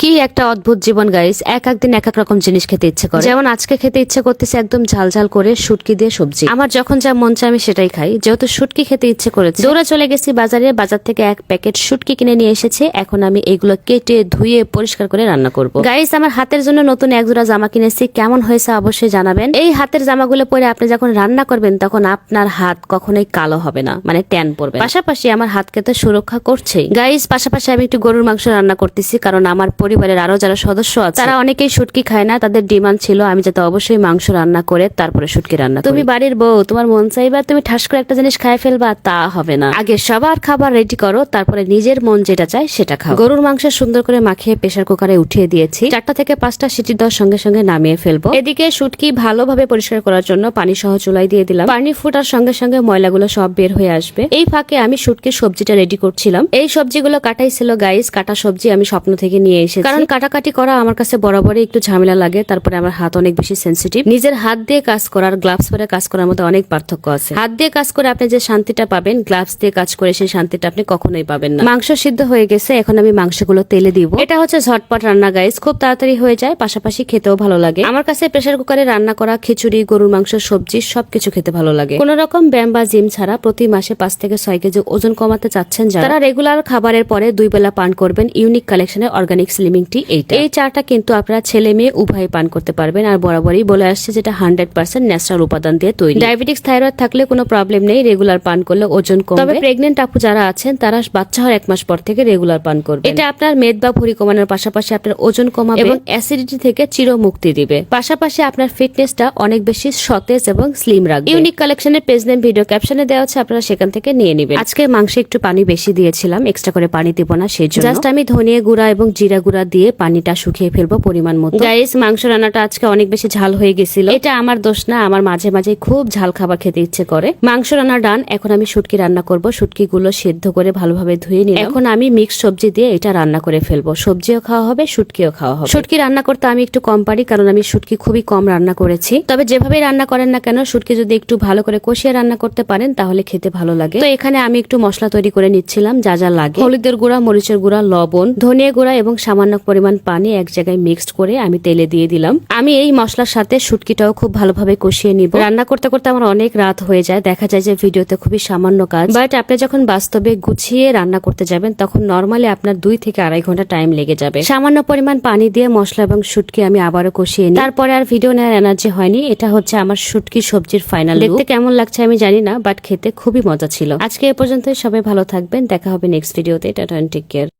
কি একটা অদ্ভুত জীবন গাইস এক একদিন এক এক রকম জিনিস খেতে ইচ্ছে করে। যেমন আজকে খেতে ইচ্ছে করতেছে একদম ঝাল ঝাল করে শুটকি দিয়ে সবজি। আমার যখন যা মন চায় আমি সেটাই খাই। যেহেতু শুটকি খেতে ইচ্ছে করেছে, দৌড়ে চলে গেছি বাজারে। বাজার থেকে এক প্যাকেট শুটকি কিনে নিয়ে এসেছে। এখন আমি এগুলো কেটে, ধুয়ে, পরিষ্কার করে রান্না করব। গাইস আমার হাতের জন্য নতুন এক জোড়া জামা কিনেছি। কেমন হয়েছে অবশ্যই জানাবেন। এই হাতের জামাগুলো পরে আপনি যখন রান্না করবেন, তখন আপনার হাত কখনোই কালো হবে না মানে ট্যান পড়বে পাশাপাশি আমার হাতকে তো সুরক্ষা করছেই। গাইস পাশাপাশি আমি একটু গরুর মাংস রান্না করতেছি, কারণ আমার পরিবারের আরও যারা সদস্য আছে তারা অনেকেই শুটকি খায় না তাদের ডিমান্ড ছিল আমি যাতে অবশ্যই মাংস রান্না করে তারপরে শুটকি রান্না তুমি বাড়ির বউ তোমার মন চাইবার তুমি ঠাস করে একটা জিনিস খায় ফেলবা তা হবে না। আগে সবার খাবার রেডি করো তারপরে নিজের মন যেটা চায় সেটা খাও। গরুর মাংস সুন্দর করে মাখিয়ে প্রেসার কুকারে উঠিয়ে দিয়েছি। চারটা থেকে পাঁচটা সিটি দেওয়ার সঙ্গে সঙ্গে নামিয়ে ফেলব। এদিকে শুটকি ভালোভাবে পরিষ্কার করার জন্য পানি সহ চুলাই দিয়ে দিলাম। পানি ফুটার সঙ্গে সঙ্গে ময়লাগুলো সব বের হয়ে আসবে। এই ফাঁকে আমি শুটকির সবজিটা রেডি করছিলাম। এই সবজিগুলো কাটাই ছিল গাইস কাটা সবজি আমি স্বপ্ন থেকে নিয়ে কারণ কাটাকাটি করা আমার কাছে বরাবরই একটু ঝামেলা লাগে, তারপরে আমার হাত অনেক বেশি সেন্সিটিভ নিজের হাত দিয়ে কাজ করার গ্লাভস পরে কাজ করার মধ্যে অনেক পার্থক্য আছে। হাত দিয়ে কাজ করে আপনি যে শান্তিটা পাবেন গ্লাভস দিয়ে কাজ করে সেই শান্তিটা আপনি কখনোই পাবেন না। মাংস সিদ্ধ হয়ে গেছে, এখন আমি মাংসগুলো তেলে দিব। এটা হচ্ছে ঝটপট রান্না গাইস খুব তাড়াতাড়ি হয়ে যায়, পাশাপাশি খেতেও ভালো লাগে। আমার কাছে প্রেসার কুকারে রান্না করা খিচুড়ি, গরুর মাংস, সবজি সবকিছু খেতে ভালো লাগে। কোন রকম ব্যায়াম বা জিম ছাড়া প্রতি মাসে পাঁচ থেকে ছয় কেজি ওজন কমাতে চাচ্ছেন যারা রেগুলার খাবারের পরে দুই বেলা পান করবেন ইউনিক কালেকশনের অর্গানিক স্লিমিং টি এইটা। এই চাটা কিন্তু আপনারা ছেলে মেয়ে উভয় পান করতে পারবেন। আর বরাবরই বলে আসছে যেটা হান্ড্রেড পার্সেন্ট ন্যাচারাল উপাদান দিয়ে তৈরি। ডায়াবেটিক্স থাইরয়েড থাকলে কোনো প্রবলেম নেই রেগুলার পান করলে ওজন কমবে। তবে প্রেগনেন্ট আপু যারা আছেন তারা বাচ্চা হওয়ার এক মাস পর থেকে রেগুলার পান করবে এটা আপনার মেদ বা ভুঁড়ি কমানোর পাশাপাশি আপনার ওজন কমাবে এবং অ্যাসিডিটি থেকে চির মুক্তি দিবে। পাশাপাশি আপনার ফিটনেসটা অনেক বেশি সতেজ এবং স্লিম রাখবে। ইউনিক কালেকশনের পেজ নেম ভিডিও ক্যাপশনে দেওয়া আছে আপনারা সেখান থেকে নিয়ে নেবেন। আজকে মাংসে একটু পানি বেশি দিয়েছিলাম এক্সট্রা করে পানি দিব না সেই জন্য জাস্ট আমি ধনিয়া গুঁড়া এবং জিরা গুঁড়া দিয়ে পানিটা শুকিয়ে ফেলব পরিমাণ মতো। গাইস মাংস রান্নাটা আজকে অনেক বেশি ঝাল হয়ে গেছিল। এটা আমার দোষ না, আমার মাঝে মাঝে খুব ঝাল খাবার খেতে ইচ্ছে করে। মাংস রান্না ডান, এখন আমি শুটকি রান্না করব। শুটকি গুলো সেদ্ধ করে ভালোভাবে ধুয়ে নিলাম। এখন আমি মিক্স সবজি দিয়ে এটা রান্না করে ফেলব। সবজিও খাওয়া হবে, শুটকিও খাওয়া হবে। শুটকি রান্না করতে আমি একটু কম পারি, কারণ আমি শুটকি খুবই কম রান্না করেছি। তবে যেভাবে রান্না করেন না কেন, শুটকি যদি একটু ভালো করে কষিয়ে রান্না করতে পারেন, তাহলে খেতে ভালো লাগে। তো এখানে আমি একটু মশলা তৈরি করে নিচ্ছিলাম, যা যা লাগে। হলুদের গুঁড়া, মরিচের গুঁড়া, লবণ, ধনিয়া গুঁড়া এবং সামান্য পরিমাণ পানি এক জায়গায় মিক্সড করে আমি তেলে দিয়ে দিলাম। আমি এই মশলার সাথে শুটকিটাও খুব ভালোভাবে কষিয়ে নিব। রান্না করতে করতে আমার অনেক রাত হয়ে যায়। দেখা যায় যে ভিডিওতে খুবই সামান্য কাজ। বাট আপনি যখন বাস্তবে গুছিয়ে রান্না করতে যাবেন, তখন নর্মালি আপনার দুই থেকে আড়াই ঘণ্টা টাইম লেগে যাবে। সামান্য পরিমাণ পানি দিয়ে মশলা এবং শুটকি আমি আবারও কষিয়ে নিই। তারপরে আর ভিডিও নেওয়ার এনার্জি হয়নি। এটা হচ্ছে আমার শুটকি সবজির ফাইনাল দেখতে কেমন লাগছে আমি জানি না বাট খেতে খুবই মজা ছিল। আজকে এ পর্যন্ত সবাই ভালো থাকবেন। দেখা হবে নেক্সট ভিডিওতে টাটা টেক কেয়ার